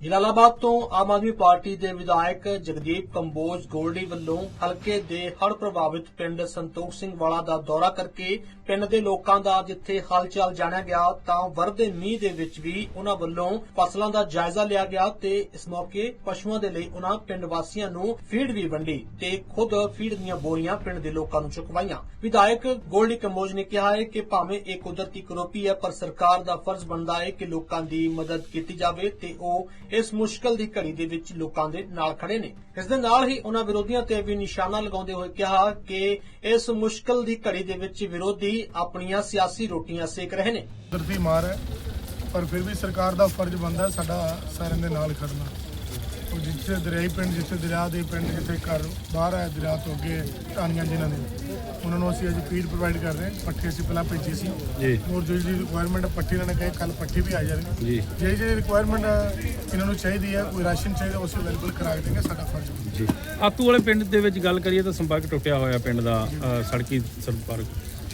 ਜਲਾਲਾਬਾਦ ਤੋਂ ਆਮ ਆਦਮੀ ਪਾਰਟੀ ਦੇ ਵਿਧਾਇਕ ਜਗਦੀਪ ਕੰਬੋਜ ਗੋਲਡੀ ਵੱਲੋਂ ਹਲਕੇ ਦੇ ਹੜ੍ਹ ਪ੍ਰਭਾਵਿਤ ਪਿੰਡ ਸੰਤੋਖ ਸਿੰਘ ਵਾਲਾ ਦਾ ਦੌਰਾ ਕਰਕੇ ਪਿੰਡ ਦੇ ਲੋਕਾਂ ਦਾ ਜਿੱਥੇ ਹਾਲਚਾਲ ਜਾਣਿਆ ਗਿਆ ਤਾਂ ਵਰਦੇ ਮੀਂਹ ਦੇ ਵਿੱਚ ਵੀ ਉਹਨਾਂ ਵੱਲੋਂ ਫਸਲਾਂ ਦਾ ਜਾਇਜ਼ਾ ਲਿਆ ਗਿਆ ਤੇ ਇਸ ਮੌਕੇ ਪਸ਼ੂਆਂ ਦੇ ਲਈ ਉਹਨਾਂ ਪਿੰਡ ਵਾਸੀਆਂ ਨੂੰ ਫੀਡ ਵੀ ਵੰਡੀ ਤੇ ਖੁਦ ਫੀਡ ਦੀਆਂ ਬੋਰੀਆਂ ਪਿੰਡ ਦੇ ਲੋਕਾਂ ਨੂੰ ਚੁਕਵਾਈਆਂ। ਵਿਧਾਇਕ ਗੋਲਡੀ ਕੰਬੋਜ ਨੇ ਕਿਹਾ ਹੈ ਕਿ ਭਾਵੇਂ ਇਹ ਕੁਦਰਤੀ ਕਰੋਪੀ ਹੈ, ਪਰ ਸਰਕਾਰ ਦਾ ਫਰਜ਼ ਬਣਦਾ ਹੈ ਕਿ ਲੋਕਾਂ ਦੀ ਮਦਦ ਕੀਤੀ ਜਾਵੇ ਤੇ ਉਹ ਇਸ ਮੁਸ਼ਕਲ ਦੀ ਘੜੀ ਦੇ ਵਿੱਚ ਲੋਕਾਂ ਦੇ ਨਾਲ ਖੜੇ ਨੇ। ਇਸ ਦੇ ਨਾਲ ਹੀ ਉਹਨਾਂ ਵਿਰੋਧੀਆਂ ਤੇ ਵੀ ਨਿਸ਼ਾਨਾ ਲਗਾਉਂਦੇ ਹੋਏ ਕਿਹਾ ਕਿ ਇਸ ਮੁਸ਼ਕਲ ਦੀ ਘੜੀ ਦੇ ਵਿੱਚ ਵਿਰੋਧੀ ਆਪਣੀਆਂ ਸਿਆਸੀ ਰੋਟੀਆਂ ਸੇਕ ਰਹੇ ਨੇ। ਕੁਦਰਤੀ ਮਾਰ ਹੈ, ਪਰ ਫਿਰ ਵੀ ਸਰਕਾਰ ਦਾ ਫਰਜ਼ ਬਣਦਾ ਸਾਡਾ ਸਾਰਿਆਂ ਦੇ ਨਾਲ ਖੜਨਾ। ਉਹ ਜਿੱਥੇ ਦਰਿਆਈ ਪਿੰਡ ਜਿੱਥੇ ਦਰਿਆ ਦੇ ਪਿੰਡ ਜਿੱਥੇ ਘਰ ਬਾਹਰ ਹੈ ਦਰਿਆ ਤੋਂ ਅੱਗੇ ਢਾਣੀਆਂ ਜਿਨ੍ਹਾਂ ਦੇ ਉਹਨਾਂ ਨੂੰ ਅਸੀਂ ਅੱਜ ਫੀਡ ਪ੍ਰੋਵਾਈਡ ਕਰ ਰਹੇ ਹਾਂ। ਪੱਠੇ ਅਸੀਂ ਪਹਿਲਾਂ ਭੇਜੀ ਸੀ। ਜੀ। ਹੋਰ ਜੋ ਜੀ ਰਿਕੁਆਇਰਮੈਂਟ ਪੱਠੀ ਇਹਨਾਂ ਨੇ ਕਹੇ ਕੱਲ ਪੱਠੀ ਵੀ ਆ ਜਾਣਗੀ। ਜੀ। ਜਿਹੜੀ ਜਿਹੜੀ ਰਿਕੁਆਇਰਮੈਂਟ ਇਹਨਾਂ ਨੂੰ ਚਾਹੀਦੀ ਹੈ ਕੋਈ ਰਾਸ਼ਨ ਚਾਹੀਦਾ ਉਸ ਅਵੇਲੇਬਲ ਕਰਾ ਦੇਂਗੇ ਸਾਡਾ ਫਰਜ਼ ਜੀ। ਆਤੂ ਵਾਲੇ ਪਿੰਡ ਦੇ ਵਿੱਚ ਗੱਲ ਕਰੀਏ ਤਾਂ ਸੰਪਰਕ ਟੁੱਟਿਆ ਹੋਇਆ ਪਿੰਡ ਦਾ ਸੜਕੀ ਸੰਪਰਕ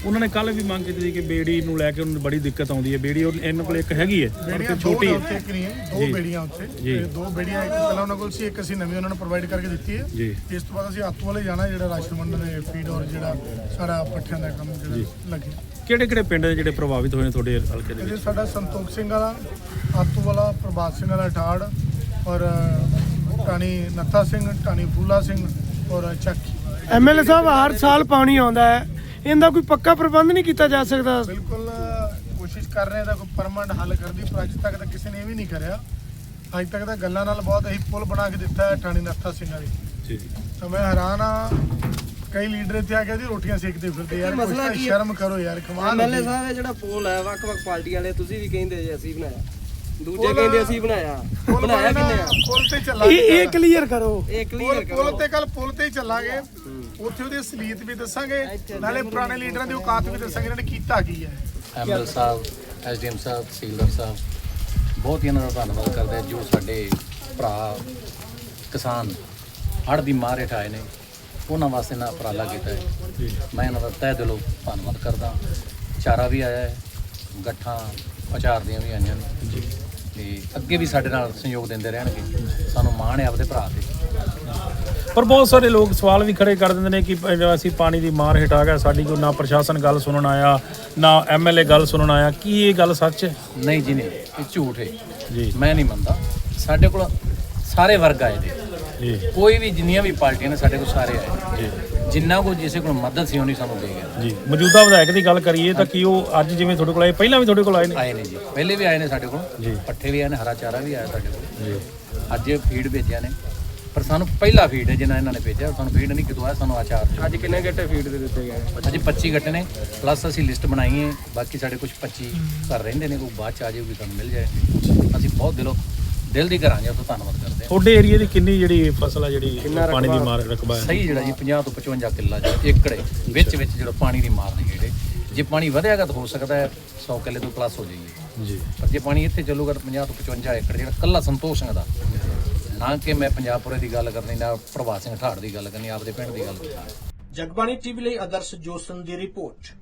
ਉਹਨਾਂ ਨੇ ਕੱਲ ਵੀ ਮੰਗ ਕੀਤੀ ਸੀ ਕਿ ਬੇੜੀ ਨੂੰ ਲੈ ਕੇ ਉਹਨਾਂ ਨੂੰ ਬੜੀ ਦਿੱਕਤ ਆਉਂਦੀ ਹੈ। ਬੇੜੀ ਉਹ- ਇਹਨਾਂ ਕੋਲ ਇੱਕ ਹੈਗੀ ਹੈ। ਪਰ ਬੇੜੀਆਂ ਛੋਟੀ ਹੈ ਉੱਥੇ ਇੱਕ ਨਹੀਂ ਹੈ ਦੋ। ਬੇੜੀਆਂ ਉੱਥੇ। ਜੀ। ਤੇ ਦੋ ਬੇੜੀਆਂ ਇੱਕ ਪਹਿਲਾਂ ਉਹਨਾਂ ਕੋਲ ਸੀ ਇੱਕ ਅਸੀਂ ਨਵੀਂ ਉਹਨਾਂ ਨੂੰ ਪ੍ਰੋਵਾਈਡ ਕਰਕੇ ਦਿੱਤੀ ਹੈ। ਜੀ। ਇਸ ਤੋਂ ਬਾਅਦ ਅਸੀਂ ਆਤੂ ਵਾਲੇ ਜਾਣਾ ਜਿਹੜਾ ਰਾਸ਼ਨ ਦੇ ਫੀਡ ਔਰ ਜਿਹੜਾ ਸਾਰਾ ਪੱਠਿਆਂ ਦਾ ਕੰਮ ਜਿਹੜਾ ਲੱਗੇ। ਕਿਹੜੇ ਕਿਹੜੇ ਪਿੰਡ ਦੇ ਜਿਹੜੇ ਪ੍ਰਭਾਵਿਤ ਹੋਏ ਨੇ ਤੁਹਾਡੇ ਹਲਕੇ ਦੇ ਇਹਦੇ ਵਿੱਚ? ਸਾਡਾ ਸੰਤੋਖ ਸਿੰਘ ਵਾਲਾ ਆਤੂ ਵਾਲਾ ਪ੍ਰਭਾਤ ਸਿੰਘ ਵਾਲਾ ਠਾੜ ਔਰ ਟਾਣੀ ਨੱਥਾ ਸਿੰਘ ਟਾਣੀ ਫੂਲਾ ਸਿੰਘ ਔਰ ਚੱਕੀ। ਐਮਐਲਏ ਸਾਹਿਬ ਹਰ ਸਾਲ ਪਾਣੀ ਆਉਂਦਾ ਹੈ। ਇਹਦਾ ਕੋਈ ਪੱਕਾ ਪ੍ਰਬੰਧ ਨਹੀਂ ਕੀਤਾ ਜਾ ਸਕਦਾ। ਬਿਲਕੁਲ ਕੋਸ਼ਿਸ਼ ਕਰ ਰਹੇ ਇਹਦਾ ਕੋਈ ਪਰਮਨੈਂਟ ਹੱਲ ਕਰਨ ਦੀ ਪਰ ਅੱਜ ਤੱਕ ਤਾਂ ਕਿਸੇ ਨੇ ਇਹ ਵੀ ਨਹੀਂ ਕਰਿਆ। ਅੱਜ ਤੱਕ ਤਾਂ ਗੱਲਾਂ ਨਾਲ ਬਹੁਤ ਅਸੀਂ ਪੁਲ ਬਣਾ ਕੇ ਦਿੱਤਾ ਹੈ ਟਾਣੀ ਨੱਥਾ ਸਿੰਘ ਵਾਲੀ ਜੀ। ਤਾਂ ਮੈਂ ਹੈਰਾਨ ਆ ਕਈ ਲੀਡਰ ਇੱਥੇ ਆ ਕੇ ਜੀ ਰੋਟੀਆਂ ਸੇਕਦੇ ਫਿਰਦੇ ਯਾਰ ਤਾਂ ਸ਼ਰਮ ਕਰੋ ਯਾਰ ਕਮਾਲ ਐਮਐਲਏ। ਸਾਹਿਬ ਇਹ ਜਿਹੜਾ ਪੋਲ ਹੈ ਵੱਖ-ਵੱਖ ਪਾਰਟੀ ਵਾਲੇ ਤੁਸੀਂ ਵੀ ਕਹਿੰਦੇ ਜੇ ਅਸੀਂ ਬਣਾਇਆ। ਦੂਜੇ ਪੁਲ- ਕਹਿੰਦੇ ਅਸੀਂ ਬਣਾਇਆ। ਪੁਲ ਬਣਾਇਆ ਕਿੰਨੇ ਆ? ਪੁਲ ਤੇ ਇਹ ਚੱਲਾਂਗੇ। ਇਹ ਕਲੀਅਰ ਕਰੋ। ਇਹ ਪੁਲ ਕਲੀਅਰ ਪੁਲ ਕਰੋ। ਤੇ ਕੱਲ ਪੁਲ ਤੇ ਹੀ ਚੱਲਾਂਗੇ। ਉੱਥੇ ਉਹਦੀ ਅਸਲੀਅਤ ਵੀ ਦੱਸਾਂਗੇ ਨਾਲੇ ਪੁਰਾਣੇ ਲੀਡਰਾਂ ਦੀ ਔਕਾਤ ਵੀ ਦੱਸਾਂਗੇ ਇਹਨਾਂ ਨੇ ਕੀਤਾ ਕੀ ਹੈ। ਐਮਐਲ ਸਾਹਿਬ ਐਸਡੀਐਮ ਸਾਹਿਬ ਤਹਿਸੀਲਦਾਰ ਸਾਹਿਬ ਬਹੁਤ ਹੀ ਇਹਨਾਂ ਦਾ ਧੰਨਵਾਦ ਕਰਦੇ ਹਾਂ ਜੋ ਸਾਡੇ ਭਰਾ ਕਿਸਾਨ ਹੜ੍ਹ ਦੀ ਮਾਰ ਹੇਠ ਆਏ ਨੇ ਉਹਨਾਂ ਵਾਸਤੇ ਨਾ ਉਪਰਾਲਾ ਕੀਤਾ ਹੈ। ਮੈਂ ਇਹਨਾਂ ਦਾ ਤਹਿ ਦਿਲੋਂ ਧੰਨਵਾਦ ਕਰਦਾ। ਚਾਰਾ ਵੀ ਆਇਆ ਹੈ ਗੱਠਾਂ ਅਚਾਰ ਦੀਆਂ ਵੀ ਆਈਆਂ ਨੇ। ਤੇ ਅੱਗੇ ਵੀ ਸਾਡੇ ਨਾਲ ਸਹਿਯੋਗ ਦਿੰਦੇ ਰਹਿਣਗੇ। ਸਾਨੂੰ ਮਾਣ ਹੈ ਆਪਦੇ ਭਰਾ ਤੇ। ਪਰ ਬਹੁਤ ਸਾਰੇ ਲੋਕ ਸਵਾਲ ਵੀ ਖੜੇ ਕਰ ਦਿੰਦੇ ਨੇ ਕਿ ਅਸੀਂ ਪਾਣੀ ਦੀ ਮਾਰ ਹਟਾ ਗਿਆ ਸਾਡੀ ਕੋਈ ਨਾ ਪ੍ਰਸ਼ਾਸਨ ਗੱਲ ਸੁਣਨ ਆਇਆ ਨਾ ਐਮਐਲਏ ਗੱਲ ਸੁਣਨ ਆਇਆ। ਕੀ ਇਹ ਗੱਲ ਸੱਚ ਹੈ? ਨਹੀਂ ਜੀ ਨਹੀਂ। ਇਹ ਝੂਠ ਹੈ। ਜੀ। ਮੈਂ ਨਹੀਂ ਮੰਨਦਾ। ਸਾਡੇ ਕੋਲ ਸਾਰੇ ਵਰਗ ਆਏ ਨੇ। ਜੀ। ਕੋਈ ਵੀ ਜਿੰਨੀਆਂ ਵੀ ਪਾਰਟੀਆਂ ਨੇ ਸਾਡੇ ਕੋਲ ਸਾਰੇ ਆਏ ਜੀ। ਜਿੰਨਾ ਕੋ ਜਿਸੇ ਕੋਲ ਮਦਦ ਸੀ ਉਹਨੇ ਸਾਨੂੰ ਦੇ ਗਿਆ। ਜੀ ਮੌਜੂਦਾ ਵਿਧਾਇਕ ਦੀ ਗੱਲ ਕਰੀਏ ਤਾਂ ਕੀ ਉਹ ਅੱਜ ਜਿਵੇਂ ਤੁਹਾਡੇ ਕੋਲ ਆਏ ਪਹਿਲਾਂ ਵੀ ਤੁਹਾਡੇ ਕੋਲ ਆਏ ਨੇ? ਆਏ ਨੇ ਜੀ। ਪਹਿਲੇ ਵੀ ਆਏ ਨੇ ਸਾਡੇ ਕੋਲ ਜੀ। ਪੱਠੇ ਵੀ ਆਏ ਨੇ ਹਰਾ ਚਾਰਾ ਵੀ ਆਇਆ ਸਾਡੇ ਕੋਲ। ਜੀ। ਅੱਜ ਫੀਡ ਭੇਜਿਆ ਨੇ। ਪਰ ਸਾਨੂੰ ਪਹਿਲਾ ਫੀਡ ਹੈ ਜਿਨ੍ਹਾਂ ਇਹਨਾਂ ਨੇ ਭੇਜਿਆ ਸਾਨੂੰ ਫੀਡ ਨਹੀਂ ਕਿਤੋਂ ਆਇਆ ਸਾਨੂੰ ਆਚਾਰ ਅੱਜ ਕਿੰਨੇ ਗੱਟੇ ਫੀਡ ਦੇ ਦਿੱਤੇ ਗਏ ਅਜੇ 25 ਗੱਟੇ ਨੇ ਪਲੱਸ ਅਸੀਂ ਲਿਸਟ ਬਣਾਈ ਹੈ ਬਾਕੀ ਸਾਡੇ ਕੁਝ 25 ਘਰ ਰਹਿੰਦੇ ਨੇ ਕੋਈ ਬਾਅਦ ਚ ਆ ਜਾਊਗੀ ਤੁਹਾਨੂੰ ਮਿਲ ਜਾਏ। ਅਸੀਂ ਬਹੁਤ ਦਿਲੋਂ ਦਿਲ ਦੀ ਕਰਾਂਗੇ ਉਹ ਧੰਨਵਾਦ ਕਰਦੇ ਹਾਂ ਤੁਹਾਡੇ ਏਰੀਆ ਦੀ ਕਿੰਨੀ ਜਿਹੜੀ ਫਸਲ ਆ ਜਿਹੜੀ ਪਾਣੀ ਦੀ ਮਾਰ ਰਕਬਾ ਹੈ? ਸਹੀ ਜਿਹੜਾ ਜੀ 50 ਤੋਂ 55 ਕਿੱਲਾ ਜੀ ਏਕੜੇ ਵਿੱਚ ਵਿੱਚ ਜਿਹੜਾ ਪਾਣੀ ਦੀ ਮਾਰ ਨੇ ਜਿਹੜੇ। ਜੇ ਪਾਣੀ ਵਧੇਗਾ ਤਾਂ ਹੋ ਸਕਦਾ ਹੈ 100 ਕਿੱਲੇ ਤੋਂ ਪਲੱਸ ਹੋ ਜਾਈਏ। ਜੀ। ਪਰ ਜੇ ਪਾਣੀ ਇੱਥੇ ਚੱਲੂਗਾ ਤਾਂ 50 ਤੋਂ 55 ਏਕੜ ਜਿਹੜਾ ਕੱਲਾ ਸੰਤੋਖ ਸਿੰਘ ਦਾ। ਨਾ ਕਿ ਮੈਂ ਪੰਜਾਬਪੁਰੇ ਦੀ ਗੱਲ ਕਰਨੀ ਨਾ ਪ੍ਰਭਾਤ ਸਿੰਘ ਠਾੜ ਦੀ ਗੱਲ ਕਰਨੀ ਆਪਦੇ ਪਿੰਡ ਦੀ ਗੱਲ ਕਰਨੀ। ਜਗਬਾਣੀ ਟੀਵੀ ਲਈ ਆਦਰਸ਼ ਜੋਸਨ ਦੀ ਰਿਪੋਰਟ।